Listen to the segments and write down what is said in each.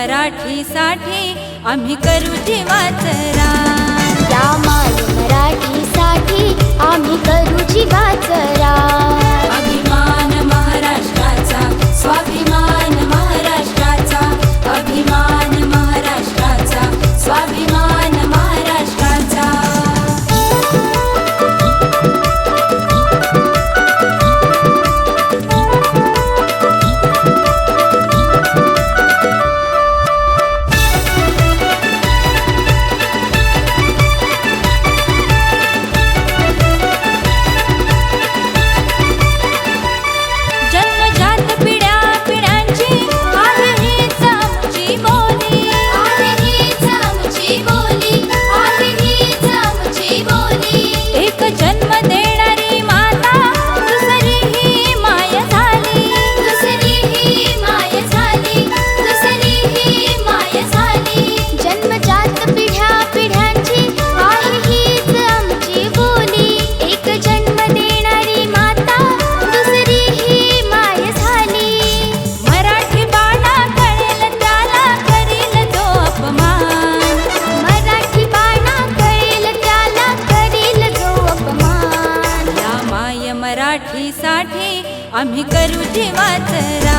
मराठीसाठी आम्ही करू जीवाचरा या माय मराठी साठी आम्ही करू जीवाचं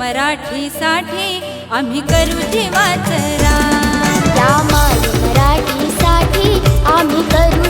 मराठीसाठी आम्ही करू जीवाचरा या माय मराठीसाठी आम्ही करू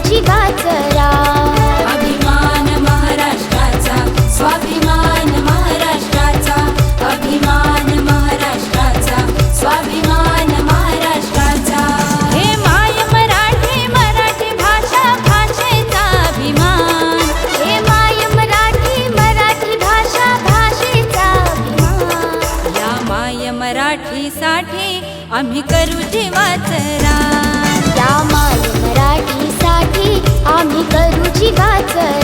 मराठीसाठी आम्ही करू जीवाचं रान या माय मराठीसाठी आम्ही करू जीवाचं